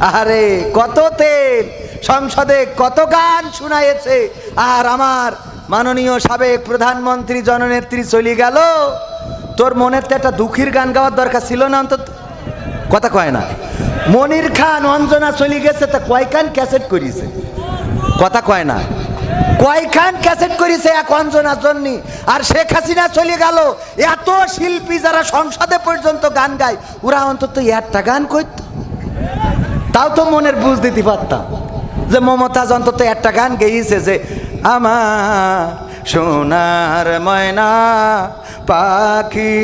আরে কত তেল, সংসদে কত গান শোনায়েছে আর আমার মাননীয় সাবেক প্রধানমন্ত্রী জননেত্রী চলে গেল। তোর মনের তো একটা দুঃখীর গান গাওয়ার দরকার ছিল না অন্তত। কথা কয় না। মনির খান, অঞ্জনা চলে গেছে, তা কয়খান ক্যাসেট করিছে? কথা কয় না। কয়খান ক্যাসেট করেছে এক অঞ্জনার জন্য? আর শেখ হাসিনা চলে গেল। এত শিল্পী যারা সংসদে পর্যন্ত গান গায়, ওরা অন্তত একটা গান করত তাও তো মনের বুঝ দিতে পারতাম। যে মমতাজ অন্তত একটা গান গেয়েছে যে আমার সোনার ময়না পাখি,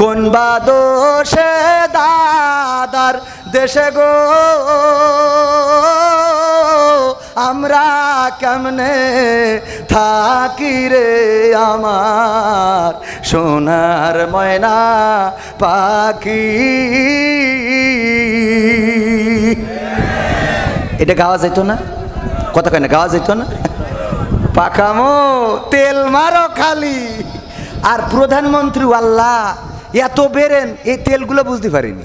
কোন বা দোষে দাদার দেশে গো? আমরা কেমনে থাকি রে আমার সোনার ময়না পাখি? এটা গাওয়া যেত না? কথা কয় না, গাওয়া যেত না? পাকামো তেল মারো খালি। আর প্রধানমন্ত্রী, আল্লাহ, এত বেরেন, এই তেলগুলো বুঝতে পারিনি।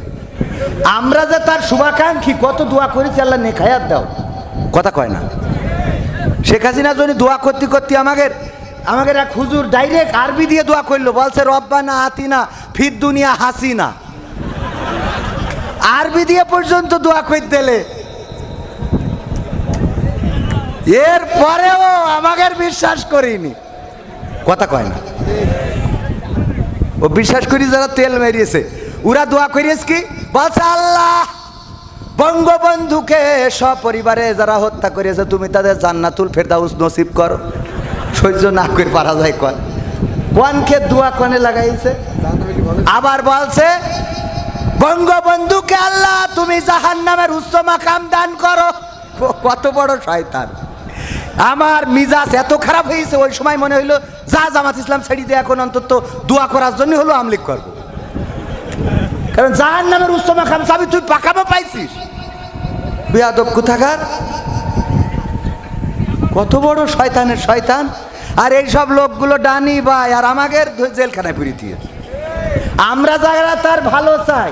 আমরা যে তার শুভাকাঙ্ক্ষী, কত দোয়া করেছি, আল্লাহ নেখায়াত দাও। কথা কয় না। শেখ হাসিনা জন্য দোয়া করতে করতে আমাদের আমাদের এক হুজুর ডাইরেক্ট আরবি দিয়ে দোয়া করল, বলছে, রব্বানা আতিনা ফির দুনিয়া হাসিনা। আরবি দিয়ে পর্যন্ত দোয়া করতে দিলে। এর পরেও আমাদের বিশ্বাস করিনি। কথা কয় না। ও বিশ্বাস করি যারা তেল মেরিয়েছে, ওরা দোয়া করিয়েছে কি? বলছে, আল্লাহ বঙ্গবন্ধুকে সপরিবারে যারা হত্যা করেছে, তুমি তাদের জান্নাতুল ফেরদাউস নসিব করো। সহ্য না করে পারা যায় কন। কোনকে দুয়া কনে লাগাইছে। আবার বলছে, বঙ্গবন্ধুকে আল্লাহ তুমি জাহান নামের উচ্চ মাকাম দান করো। কত বড় শয়তান। আমার মিজাজ এত খারাপ হয়েছে, ওই সময় মনে হইল, যা জামাত ইসলাম ছেড়ে দিয়ে এখন অন্তত দোয়া করার জন্য হলো আমলিক করব। কারণ জাহান নামের উচ্চ মাকাম চাবি তুই পাকাবো পাইছিস। বেয়াদব কোথাকার? কত বড় শয়তানের শয়তান। আর এই সব লোকগুলো ডানি ভাই, আর আমাদের জেলখানায় ফিরিয়ে আমরা যারা তার ভালো চাই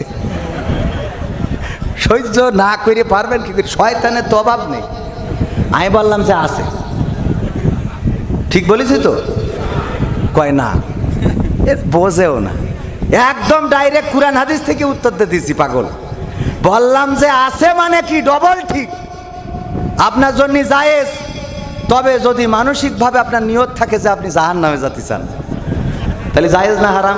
সহ্য না করে পারবেন কি? শয়তানের তো অভাব নেই। আমি বললাম যে আছে। ঠিক বলেছি তো? কয় না, এ বোঝেও না। একদম ডাইরেক্ট কোরআন হাদিস থেকে উত্তর দিয়ে দিছি পাগল। বললাম যে আছে মানে কি? ডবল ঠিক। আপনার জন্য জায়েজ। তবে যদি মানসিকভাবে আপনার নিয়ত থাকে যে আপনি জাহান নামে যেতে চান, তাহলে জায়েজ না হারাম?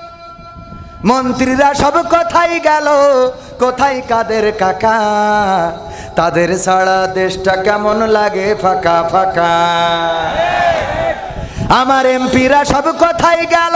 মন্ত্রীরা সব কোথায় গেল। কোথায় কাদের কাকা? তাদের ছাড়া দেশটা কেমন লাগে? ফাঁকা ফাঁকা। আমার এমপিরা সব কোথায় গেল।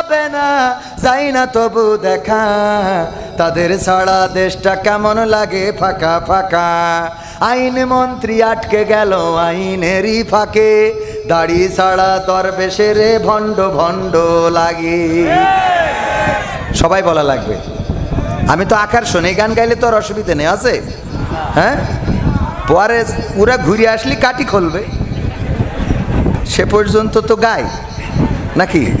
না, যাই না তবু দেখা। তাদের ছাড়া দেশটা কেমন লাগে? ফাঁকা ফাঁকা। আইন মন্ত্রী আটকে গেল আইনেরই ফাঁকে। দাড়ি ছাড়া দরবেশে রে ভণ্ড ভণ্ড লাগে। সবাই বলা লাগবে। আমি তো আকার শুনে, গান গাইলে তো আর অসুবিধা নেই, আছে? হ্যাঁ? পরে ওরা ঘুরে আসলি কাটি খুলবে। সে পর্যন্ত তো গাই। নাকি?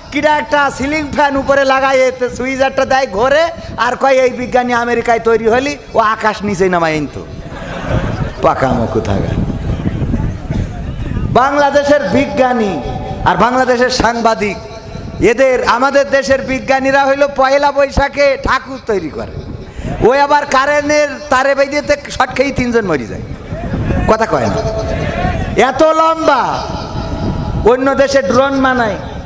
কিরা একটা সিলিং ফ্যান উপরে লাগাই, এতে সুইজারটা দেয় ঘরে, আর কয়, এই বিজ্ঞানী আমেরিকায় তৈরি হলি, ও আকাশ নিচে নামাই তো মুখ থাকে বাংলাদেশের বিজ্ঞানী আর বাংলাদেশের সাংবাদিক, এদের, আমাদের দেশের বিজ্ঞানীরা হইল পয়লা বৈশাখে ঠাকুর তৈরি করে। ওই আবার কারেন্টের তারে বেঁধেতে শট খেয়েই তিনজন মরি যায়। কথা কয় না। এত লম্বা। অন্য দেশে ড্রোন বানায়।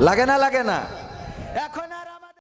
লাগে না লাগে না। এখন